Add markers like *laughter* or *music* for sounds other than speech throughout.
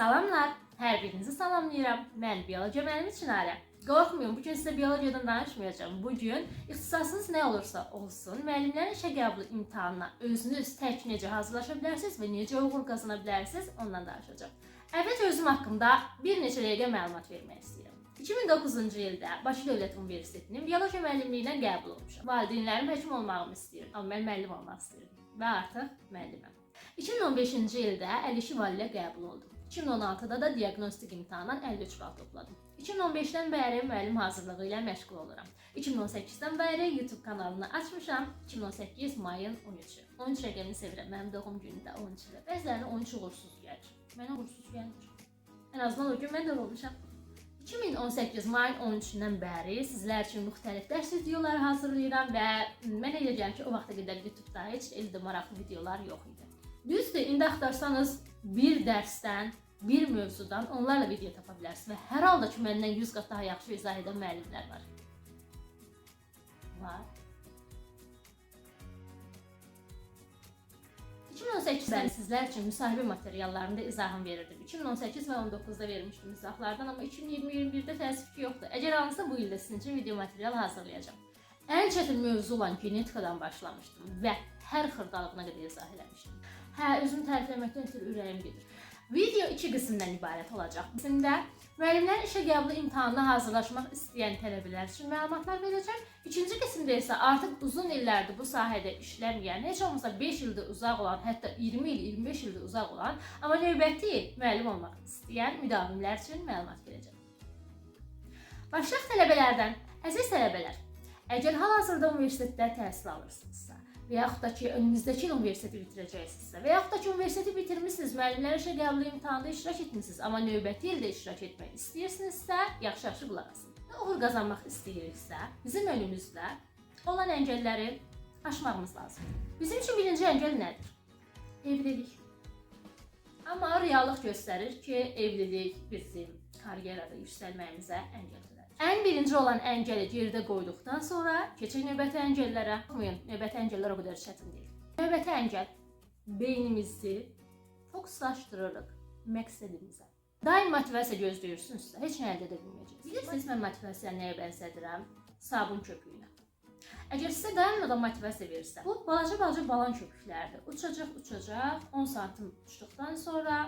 Salamlar, hər birinizi salamlayıram. Mən biologiya müəllimi Çinarə. Qorxmayın, bu gün sizə biologiyadan danışmayacağım. Bu gün ixtisasınız nə olursa olsun, müəllimlərin işə qəbulu imtahanına özünüz tək necə hazırlaşa bilərsiniz və necə uğur qazana bilərsiniz, ondan danışacağam. Əvvəlcə özüm haqqında bir neçə dəqiqə məlumat vermək istəyirəm. 2009-cu ildə Bakı Dövlət Universitetinin biologiya müəllimliyinə qəbul olmuşam. Valideynlərim həkim olmağımı istəyir, amma mən müəllim olmaq istəyirdim və artıq müəlliməm. 2015-ci ildə Əlişi Vali ilə qəbul oldum. 2016-da da diaqnostik imtahandan 53 bal topladım. 2015-dən bəri müəllim hazırlığı ilə məşğul oluram. 2018-dən bəri YouTube kanalını açmışam. 2018 mayın 13-ü. 13 rəqəmini sevirəm. Mənim doğum günüm də 13-dür. Bəzilərinə 13 uğursuz gəlir. Mənə uğursuz gəlmir. Ən azından o gün mən də olmuşam. 2018 mayın 13-dən bəri sizlər üçün müxtəlif dərs videoları hazırlayıram və mən eləyəcəm ki, o vaxta qədər YouTube-da heç elə maraqlı videolar yox idi. Düzdür, indi axtarsanız bir dərsdən, bir mövzudan onlarla video tapa bilərsiniz və hər halda ki, məndən 100 qat daha yaxşı izah edən müəllimlər var. Var. 2018-dən sizlər üçün müsahibə materiallarında izahım verirdim. 2018 və 19-da vermişdim izahlardan, amma 2020-21-də təəssüf ki, yoxdur. Əgər alınsa bu ildə sizin üçün video material hazırlayacağam. Ən çətin mövzu olan genetikadan başlamışdım və hər xırdalığına qədər izah eləmişdim. Hə, özümü tərifləməkdən ötürü ürəyim gedir. Video iki qismdən ibarət olacaq. Birisində müəllimlərin işə qəbulu imtahanına hazırlaşmaq istəyən tələbələr üçün məlumatlar verəcəm. İkinci qismdə isə artıq uzun illərdir bu sahədə işləməyən, heç olmasa 5 ildir uzaq olan, hətta 20 il, 25 ildir uzaq olan, amma növbəti il müəllim olmaq istəyən müdavimlər üçün məlumat verəcəm. Başlıq tələbələrdən, əziz tələbələr, əgər hal-hazırda universitetdə təhsil alırsınızsa, və yaxud da ki, önümüzdəki il universiteti bitirəcəksinizsə və yaxud da ki, universiteti bitirmisiniz, müəllimlər işə qəbul imtahanında iştirak etmisiniz, amma növbəti ildə iştirak etmək istəyirsinizsə, yaxşı-yaxşı qulaq asın. Və uğur qazanmaq istəyiriksə, bizim önümüzdə olan əngəlləri aşmağımız lazımdır. Bizim üçün birinci əngəl nədir? Evlilik. Amma reallıq göstərir ki, evlilik bizim karyerada yüksəlməyimizə əngəl. Ən birinci olan əngəli gerdə qoyduqdan sonra keçək növbəti əngəllərə. Baxmayın, növbəti əngəllər o qədər çətin deyil. Növbəti əngəl beynimizi fokuslaşdırırıq məqsədimizə. Daim motivasiya gözləyirsinizsə, heç nə əldə edə bilməyəcəksiniz. Bilirsiniz mən motivasiyanı nəyə bənzədirəm? Sabun köpüyünə. Əgər sizə dayanmadan motivasiya verirsə, bu balaca-balaca balan köpüklərdir. Uçacaq, uçacaq, 10 santim uçduqdan sonra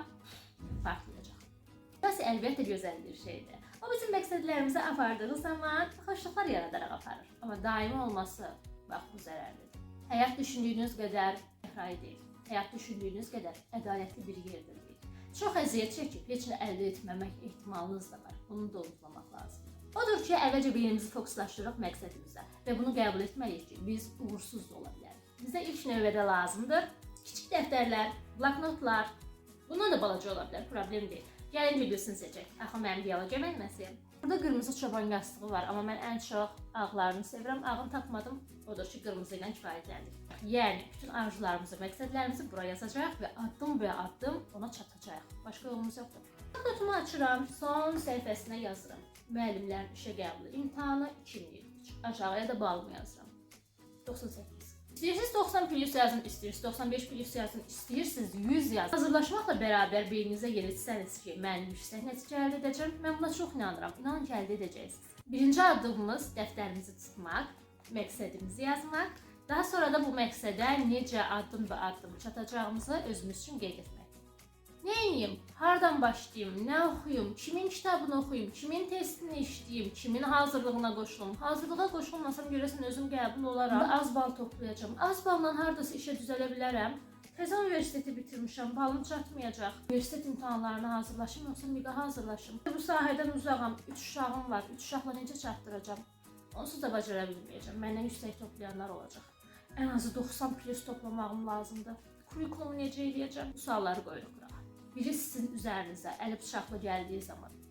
partlayacaq. Motivasiya əlbəttə gözəl bir şeydir. O bizim məqsədlərimizə apardığı zaman xoşluqlar yaradaraq aparır. Amma daimi olması bax bu zərərlidir. Həyat düşündüyünüz qədər əxray deyil. Həyat düşündüyünüz qədər ədalətli bir yerdə deyil. Çox əziyyət çəkib heç nə əldə etməmək ehtimalınız da var. Bunu da unutmamaq lazımdır. Odur ki, əvvəlcə beynimizi fokuslaşdırırıq məqsədimizə və bunu qəbul etməliyik ki, biz uğursuz da ola bilərik. Bizə ilk növbədə lazımdır kiçik dəftərlər, bloknotlar. Bundan da balaca ola bilər, problem deyil. Gəlin videosunu seçək. Axı mənim biologiya müəlliməsiyəm. Burada qırmızı çoban yastığı var, amma mən ən çox ağlarını sevirəm. Ağını tapmadım. Odur ki, qırmızı ilə kifayətləndik. Yəni, bütün arzularımızı, məqsədlərimizi bura yazacağıq və addım və addım ona çatacağıq. Başqa yolumuz yoxdur. Notumu açıram, son səhifəsinə yazıram. Müəllimlərin işə qəbulu imtahanı 2023. Aşağıya da balımı yazıram. 98. İstəyirsiniz 90 plus yazın, istəyirsiniz 95 plus yazın, istəyirsiniz 100 yazın. Hazırlaşmaqla bərabər beyninizə yeritsəniz ki, mən yüksək nəticə əldə edəcəm, mən buna çox inanıram. İnanın ki, əldə edəcəksiniz. Birinci addımımız dəftərimizi tutmaq, məqsədimizi yazmaq, daha sonra da bu məqsədə necə addım və addım çatacağımızı özümüz üçün qeyd etmək. Nə edeyim? Hardan başlayım? Nə oxuyum? Kimin kitabını oxuyum? Kimin testini işləyim? Kimin hazırlığına qoşulum? Hazırlığa qoşulmasam görəsən özüm qəbul olaram. Az bal toplayacağam. Az balla hardasa işə düzələ bilərəm. Təzə universiteti bitirmişəm, balım çatmayacaq. Universitet imtahanlarına hazırlaşım yoxsa miqə hazırlaşım? Bu sahədən uzağam, 3 uşağım var. 3 uşaqla necə çatdıracağam? Onsuz da bacara bilməyəcəm. Məndən yüksək toplayanlar olacaq. Ən azı 90 plus toplamağım lazımdır. Kurikulumu necə eləyəcəm? Bu sualları qoyuruq. Biri sizin üzərinizə əli bıçaqla gəldiyi zaman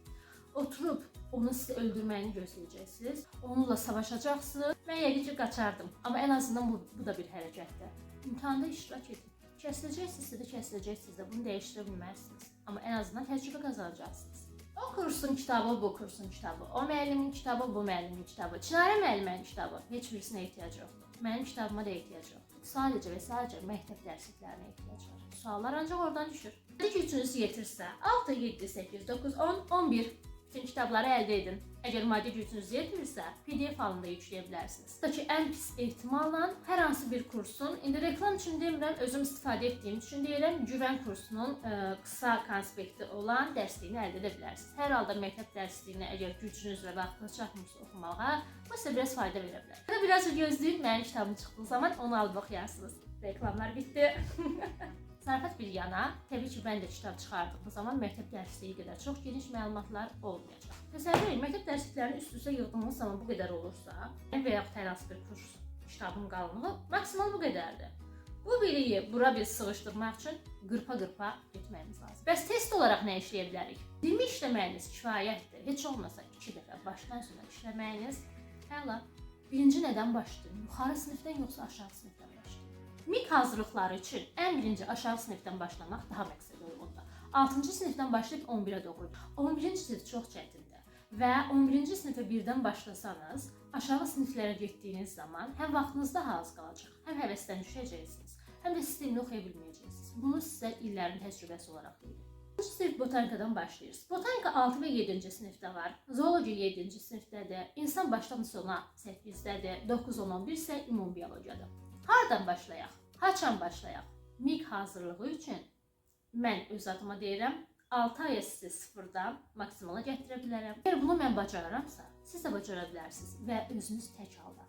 oturub onu sizə öldürməyini gözləyəcəksiniz. Onunla savaşacaqsınız. Mən yəqin ki, qaçardım. Amma ən azından bu, bu da bir hərəkətdir. İmtahanda iştirak edin. Kəsiləcəksinizsə də kəsiləcəksiniz də bunu dəyişdirə bilməzsiniz. Amma ən azından təcrübə qazanacaqsınız. O kursun kitabı, bu kursun kitabı. O müəllimin kitabı, bu müəllimin kitabı. Çinarə müəllimənin kitabı. Heç birisinə ehtiyac yoxdur. kitabıma da ehtiyac yoxdur. Sadəcə və sadəcə məktəb dərsliklərinə ehtiyac var. Suallar ancaq oradan düşür. Hadi ki, üçüncüsü yetirsə, 6, 7, 8, 9, 10, 11 bütün kitabları əldə edin. Əgər maddi gücünüz yetmirsə, PDF halında yükləyə bilərsiniz. Ki, ən pis ehtimalla hər hansı bir kursun, indi reklam üçün demirəm, özüm istifadə etdiyim üçün deyirəm, güvən kursunun ə, qısa konspekti olan dərsliyini əldə edə bilərsiniz. Hər halda məktəb dərsliyini əgər gücünüz və vaxtınız çatmırsa oxumağa, bu sizə biraz fayda verə bilər. Ya da biraz gözləyin, mənim kitabım çıxdığı zaman onu alıb oxuyarsınız. Reklamlar bitdi. *laughs* Zarafat bir yana, təbii ki, mən də kitab çıxardığım zaman məktəb dərsliyi qədər çox geniş məlumatlar olmayacaq. Təsəvvür edin, məktəb dərsliklərini üst-üstə yığdığınız zaman bu qədər olursa, və yaxud hər hansı bir kurs kitabın qalınlığı maksimal bu qədərdir. Bu biliyi bura bir sığışdırmaq üçün qırpa-qırpa getməyimiz lazım. Bəs test olaraq nə işləyə bilərik? Dilmi işləməyiniz kifayətdir. Heç olmasa 2 dəfə başdan sona işləməyiniz əla. Birinci nədən başlayın? Yuxarı sinifdən yoxsa aşağı sinifdən başlayın? MİQ hazırlıqları üçün ən birinci aşağı sinifdən başlamaq daha məqsəd uyğundur. 6-cı sinifdən başlayıb 11-ə doğru. 11-ci sinif çox çətindir və 11-ci sinifə birdən başlasanız, aşağı siniflərə getdiyiniz zaman həm vaxtınız daha az qalacaq, həm həvəsdən düşəcəksiniz, həm də sistemli oxuya bilməyəcəksiniz. Bunu sizə illərin təcrübəsi olaraq deyirəm. Birinci sinif botanikadan başlayırız. Botanika 6 və 7-ci sinifdə var. Zoologiya 7-ci sinifdədir. İnsan başdan sona 8-dədir. 9, 10, 11 isə ümumi biologiyadır. Hardan başlayaq? Haçan başlayaq? MİQ hazırlığı üçün mən öz adıma deyirəm, 6 aya sizi sıfırdan maksimala gətirə bilərəm. Əgər bunu mən bacararamsa, siz də bacara bilərsiniz və özünüz tək halda.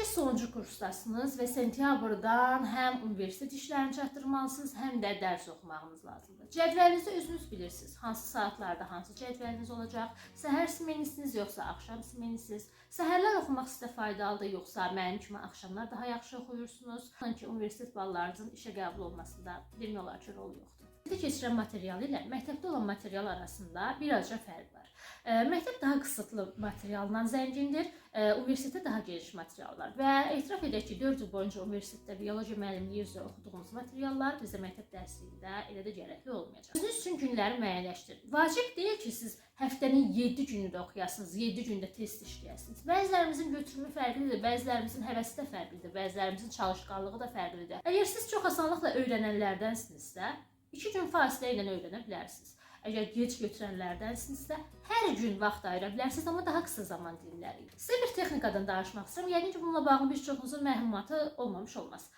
Ki, sonuncu kursdasınız və sentyabrdan həm universitet işlərini çatdırmalısınız, həm də dərs oxumağınız lazımdır. Cədvəlinizi özünüz bilirsiniz. Hansı saatlarda hansı cədvəliniz olacaq? Səhər smenisiniz yoxsa axşam smenisiniz? Səhərlər oxumaq sizə faydalıdır yoxsa mənim kimi axşamlar daha yaxşı oxuyursunuz? Sanki universitet ballarınızın işə qəbul olmasında demək olar ki, rol yoxdur. Sizdə keçirən material ilə məktəbdə olan material arasında birazca fərq var. E, Məktəb daha qısıtlı materialla zəngindir, e, universitetdə daha geniş material var və etiraf edək ki, 4 il boyunca universitetdə biologiya müəllimliyi üzrə oxuduğumuz materiallar bizə məktəb dərsliyində elə də gərəkli olmayacaq. Özünüz üçün günləri müəyyənləşdirin. Vacib deyil ki, siz həftənin 7 günü də oxuyasınız, 7 gündə test işləyəsiniz. Bəzilərimizin götürümü fərqlidir, bəzilərimizin həvəsi də fərqlidir, bəzilərimizin çalışqanlığı da fərqlidir. Əgər siz çox asanlıqla öyrənənlərdənsinizsə, 2 gün fasilə ilə öyrənə bilərsiniz. Əgər gec götürənlərdənsinizsə, hər gün vaxt ayıra bilərsiniz, amma daha qısa zaman dilimləri. Sizə bir texnikadan danışmaq istəyirəm. Yəqin ki, bununla bağlı bir çoxunuzun məlumatı olmamış olmaz.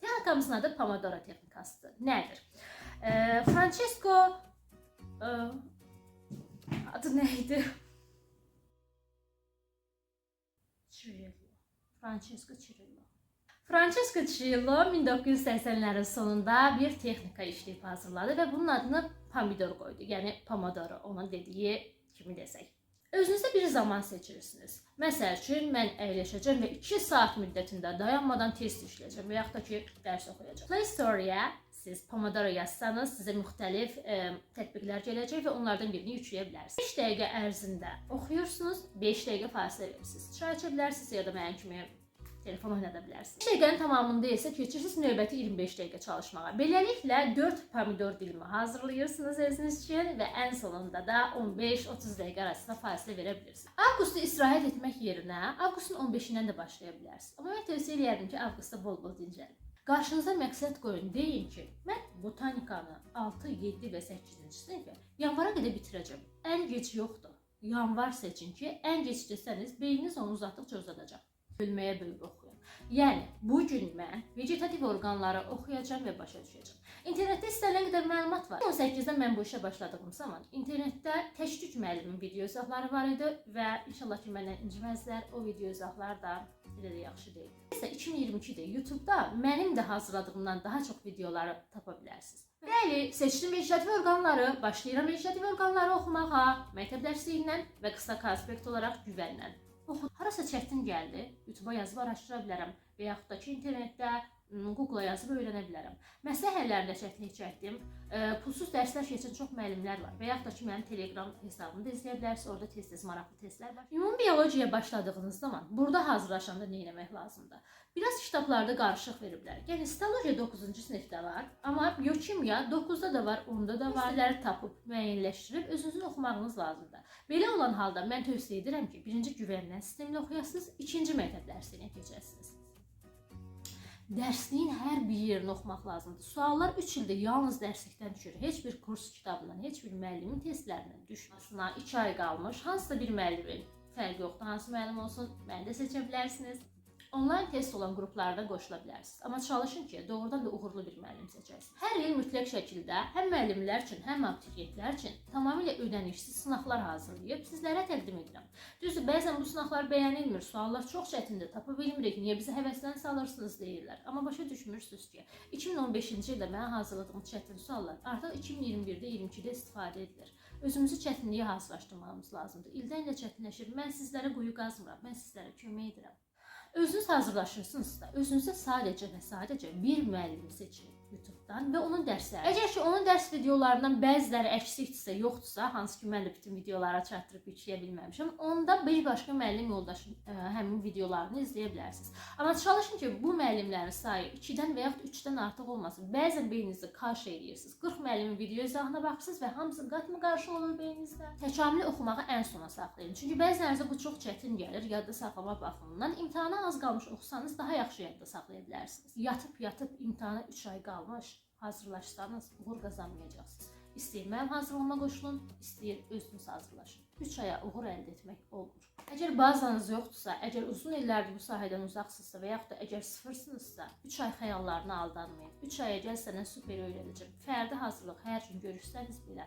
Texnikamızın adı Pomodoro texnikasıdır. Nədir? E, Francesco e, adı nə idi? Francesco Cirillo. Francesco Cirillo 1980-lərin sonunda bir texnika işləyib hazırladı və bunun adını pomidor qoydu. Yəni pomodoro onun dediyi kimi desək. Özünüzə bir zaman seçirsiniz. Məsəl üçün mən əyləşəcəm və 2 saat müddətində dayanmadan test işləyəcəm və yaxud da ki, dərs oxuyacağam. Play Store-ya siz Pomodoro yazsanız sizə müxtəlif e, tətbiqlər gələcək və onlardan birini yükləyə bilərsiniz. 5 dəqiqə ərzində oxuyursunuz, 5 dəqiqə fasilə verirsiniz. Çay içə bilərsiniz ya da mənim kimi telefon oynada bilərsiniz. 5 dəqiqənin tamamında isə keçirsiniz növbəti 25 dəqiqə çalışmağa. Beləliklə 4 pomidor dilimi hazırlayırsınız özünüz üçün və ən sonunda da 15-30 dəqiqə arasında fasilə verə bilirsiniz. Avqustu istirahət etmək yerinə avqustun 15-dən də başlaya bilərsiniz. Amma mən tövsiyə edirəm ki, avqustda bol-bol dincəlin. Qarşınıza məqsəd qoyun, deyin ki, mən botanikanı 6, 7 və 8-ci sinifə yanvara qədər bitirəcəm. Ən gec yoxdur. Yanvar seçin ki, ən gec desəniz beyniniz onu uzatdıqca uzadacaq. Bölməyə bölüb oxuyun. Yəni, bu gün mən vegetativ orqanları oxuyacağam və başa düşəcəm. İnternetdə istənilən qədər məlumat var. 18-də mən bu işə başladığım zaman internetdə Təşvik müəllimin video izahları var idi və inşallah ki məndən inciməzlər. O video izahlar da elə də yaxşı deyil. İsə 2022-də YouTube-da mənim də hazırladığımdan daha çox videoları tapa bilərsiniz. Bəli, seçdim vegetativ orqanları, başlayıram vegetativ orqanları oxumağa, məktəb dərsliyindən və qısa konspekt olaraq güvənlə. Oxu, harasa çətin gəldi, YouTube-a yazıb araşdıra bilərəm və yaxud da ki, internetdə m, Google-a yazıb öyrənə bilərəm. Məsələ həllərində çətinlik çəkdim. E, pulsuz dərslər keçən çox müəllimlər var və yaxud da ki, mənim Telegram hesabımı da izləyə bilərsiniz. Orada tez-tez maraqlı testlər var. Ümumi biologiyaya başladığınız zaman burada hazırlaşanda nə etmək lazımdır? Biraz kitablarda qarışıq veriblər. Yəni histologiya 9-cu sinifdə var, amma biokimya 9-da da var, 10-da da var. Sizləri tapıb müəyyənləşdirib özünüzün oxumağınız lazımdır. Belə olan halda mən tövsiyə edirəm ki, birinci güvənilən sistemlə oxuyasınız, ikinci məktəb dərsinə keçəsiniz. Dərsliyin hər bir yerini oxumaq lazımdır. Suallar 3 ildə yalnız dərslikdən düşür. Heç bir kurs kitabından, heç bir müəllimin testlərindən düşməsina 2 ay qalmış. Hansısa bir müəllimin fərqi yoxdur. Hansı müəllim olsun, məni də seçə bilərsiniz. Onlayn test olan qruplarda qoşula bilərsiniz. Amma çalışın ki, doğrudan da uğurlu bir müəllim seçəsiniz. Hər il mütləq şəkildə həm müəllimlər üçün, həm abituriyentlər üçün tamamilə ödənişsiz sınaqlar hazırlayıb sizlərə təqdim edirəm. Düzdür, bəzən bu sınaqlar bəyənilmir, suallar çox çətindir, tapa bilmirik, niyə bizi həvəsdən salırsınız deyirlər. Amma başa düşmürsünüz ki, 2015-ci ildə mənə hazırladığım çətin suallar artıq 2021-də, 22-də istifadə edilir. Özümüzü çətinliyə hazırlaşdırmamız lazımdır. İldən ilə çətinləşir. Mən sizlərə quyu qazmıram, mən sizlərə kömək edirəm. Özünüz hazırlaşırsınızsa, özünüzə sadəcə və sadəcə bir müəllim seçin YouTube-dan və onun dərsləri. Əgər ki, onun dərs videolarından bəziləri əksikdirsə, yoxdursa, hansı ki, mən də bütün videolara çatdırıb yükləyə bilməmişəm, onda bir başqa müəllim yoldaşın ə, həmin videolarını izləyə bilərsiniz. Amma çalışın ki, bu müəllimlərin sayı 2-dən və yaxud 3-dən artıq olmasın. Bəzən beyninizdə kaş eləyirsiniz. 40 müəllimin video izahına baxırsınız və hamısı qatmı qarşı olur beyninizdə. Təkamülü oxumağı ən sona saxlayın. Çünki bəzilərinizə bu çox çətin gəlir, yadda saxlama baxımından. İmtahana az qalmış oxusanız daha yaxşı yadda saxlaya bilərsiniz. Yatıb yatıb imtahana 3 ay qalmış hazırlaşsanız uğur qazanmayacaqsınız. İstəyir mənim hazırlanma qoşulun, istəyir özünüz hazırlaşın. 3 aya uğur əldə etmək olmur. Əgər bazanız yoxdursa, əgər uzun illərdir bu sahədən uzaqsınızsa və yaxud da sıfırsınızsa, 3 ay xəyallarına aldanmayın. 3 aya gəl sənə super öyrədəcəm. Fərdi hazırlıq hər gün görürsəniz belə.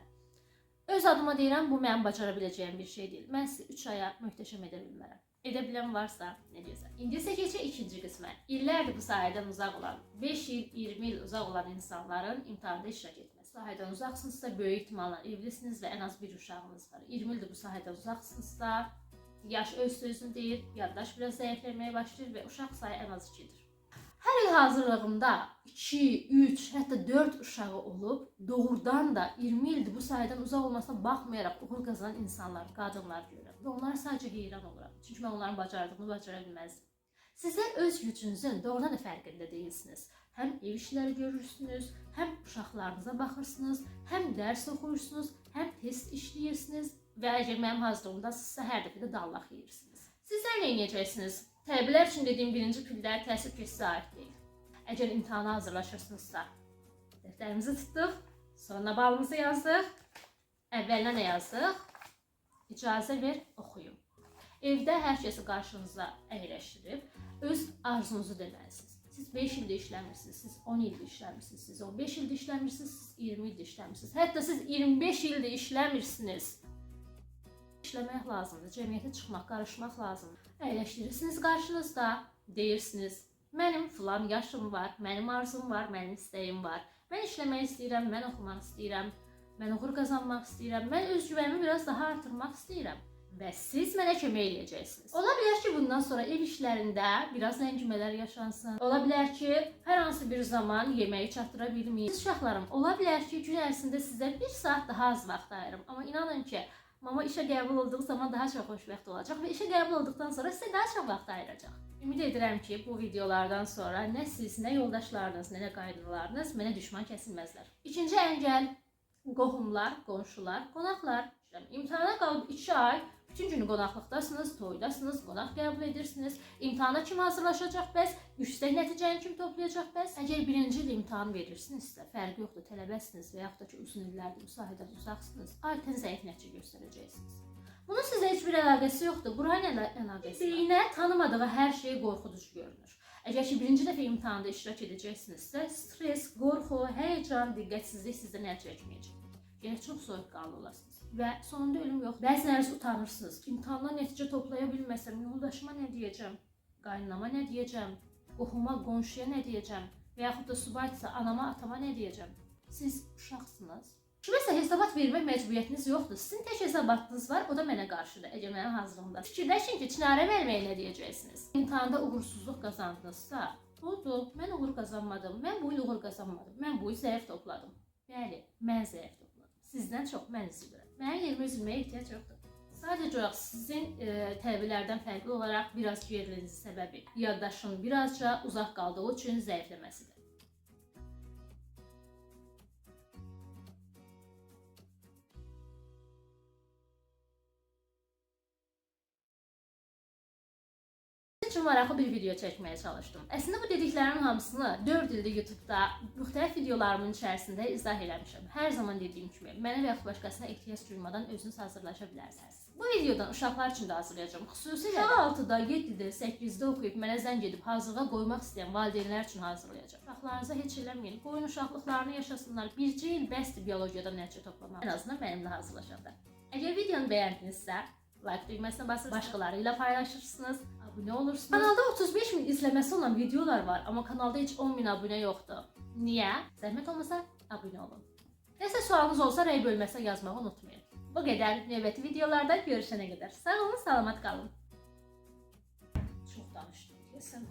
Öz adıma deyirəm, bu mənim bacara biləcəyim bir şey deyil. Mən sizi 3 aya möhtəşəm edə bilmərəm. Edə bilən varsa, nə deyirsən? İndi isə ikinci qismə. İllərdir bu sahədən uzaq olan, 5 il, 20 il uzaq olan insanların imtahanda iştirak etməsi. Sahədən uzaqsınızsa, böyük ehtimalla evlisiniz və ən az bir uşağınız var. 20 ildir bu sahədən uzaqsınızsa, yaş öz sözünü deyir, yaddaş biraz zəifləməyə başlayır və uşaq sayı ən az 2-dir. Hər il hazırlığımda 2, 3, hətta 4 uşağı olub, doğrudan da 20 ildir bu sahədən uzaq olmasına baxmayaraq uğur qazanan insanlar, qadınlar görürəm və onlara sadəcə heyran oluram. Çünki mən onların bacardığını bacara bilməzdim. Sizlər öz gücünüzün doğrudan da fərqində deyilsiniz. Həm ev işləri görürsünüz, həm uşaqlarınıza baxırsınız, həm dərs oxuyursunuz, həm test işləyirsiniz və əgər mənim hazırlığımdasınızsa hər dəfə də dallaq yeyirsiniz. Sizlər nə edəcəksiniz? Tələbələr üçün dediyim birinci pillər ki, sizə aid deyil. Əgər imtahana hazırlaşırsınızsa, dəftərimizi tutduq, sonra balımızı yazdıq, əvvəlinə nə yazdıq? İcazə ver, oxuyum. Evdə hər kəsi qarşınıza əyləşdirib öz arzunuzu deməlisiniz. Siz 5 ildə işləmirsiniz, siz 10 ildə işləmirsiniz, siz 15 ildə işləmirsiniz, siz 20 ildə işləmirsiniz. Hətta siz 25 ildə işləmirsiniz. İşləmək lazımdır, cəmiyyətə çıxmaq, qarışmaq lazımdır. Əyləşdirirsiniz qarşınızda, deyirsiniz: "Mənim filan yaşım var, mənim arzum var, mənim istəyim var. Mən işləmək istəyirəm, mən oxumaq istəyirəm, mən uğur qazanmaq istəyirəm, mən öz güvənimi biraz daha artırmaq istəyirəm." Və siz mənə kömək eləyəcəksiniz. Ola bilər ki, bundan sonra ev işlərində biraz ləngimələr yaşansın. Ola bilər ki, hər hansı bir zaman yeməyi çatdıra bilməyin. Uşaqlarım, ola bilər ki, gün ərzində sizə 1 saat daha az vaxt ayırım. Amma inanın ki, mama işə qəbul olduğu zaman daha çox xoşbəxt olacaq və işə qəbul olduqdan sonra sizə daha çox vaxt ayıracaq. Ümid edirəm ki, bu videolardan sonra nə siz, nə yoldaşlarınız, nə də qaydalarınız mənə düşman kəsilməzlər. İkinci əngəl qohumlar, qonşular, qonaqlar. İmtahana qalıb 2 ay bütün günü qonaqlıqdasınız, toydasınız, qonaq qəbul edirsiniz. İmtahana kim hazırlaşacaq bəs? Yüksək nəticəni kim toplayacaq bəs? Əgər birinci il imtahan verirsinizsə, fərqi yoxdur, tələbəsiniz və yaxud da ki, uzun illərdir bu sahədən uzaqsınız, adətən zəif nəticə göstərəcəksiniz. Bunun sizə heç bir əlaqəsi yoxdur. Burayla ələ- əlaqəsi. Biriyinə tanımadığı hər şey qorxuducu görünür. Əgər ki, birinci dəfə imtahanda iştirak edəcəksinizsə, stres, qorxu, həyəcan, diqqətsizlik sizdən əl çəkməyəcək. Gərək çox soyuqqanlı olasınız. Və sonunda ölüm yox. Bəziləriniz utanırsınız. İmtahandan nəticə toplaya bilməsəm, yoldaşıma nə deyəcəm? Qaynanama nə deyəcəm? Qohuma, qonşuya nə deyəcəm? Və yaxud da subaydısa anama, atama nə deyəcəm? Siz uşaqsınız. Kiməsə hesabat vermək məcburiyyətiniz yoxdur. Sizin tək hesabatınız var, o da mənə qarşıdır. Əgər mənim hazırlığımda. Fikirləşin ki, Çinarə müəlliməyə nə deyəcəksiniz? İmtahanda uğursuzluq qazandınızsa, oldu. Mən uğur qazanmadım. Mən bu il uğur qazanmadım. Mən bu il zəif topladım. Bəli, mən zəif topladım. Sizdən çox mən üzülürəm. Mənim yerimə üzülməyə ehtiyac yoxdur. Sadəcə olaraq sizin e, tələbələrdən fərqli olaraq biraz gerilinizin səbəbi yaddaşın birazca uzaq qaldığı üçün zəifləməsidir. Üçün maraqlı bir video çəkməyə çalışdım. Əslində bu dediklərimin hamısını 4 ildə YouTube-da müxtəlif videolarımın içərisində izah eləmişəm. Hər zaman dediyim kimi, mənə və yaxud başqasına ehtiyac duymadan özünüz hazırlaşa bilərsiniz. Bu videodan uşaqlar üçün də hazırlayacağam. Xüsusilə də 6-da, 7-də, 8-də oxuyub mənə zəng edib hazırlığa qoymaq istəyən valideynlər üçün hazırlayacağam. Uşaqlarınıza heç eləməyin. Qoyun uşaqlıqlarını yaşasınlar. Bircə il bəsdir biologiyada nəticə toplamaq. Ən azından mənimlə hazırlaşanda. Əgər videonu bəyəndinizsə, like düyməsine basırsınız, başqalarıyla paylaşırsınız, abunə olursunuz. Kanalda 35 min izləməsi olan videolar var, amma kanalda heç 10 min abunə yoxdur. Niyə? Zəhmət olmasa abunə olun. Nəsə sualınız olsa rəy bölməsinə yazmağı unutmayın. Bu qədər növbəti videolarda görüşənə qədər. Sağ olun, salamat qalın. Çox danışdım, deyəsən.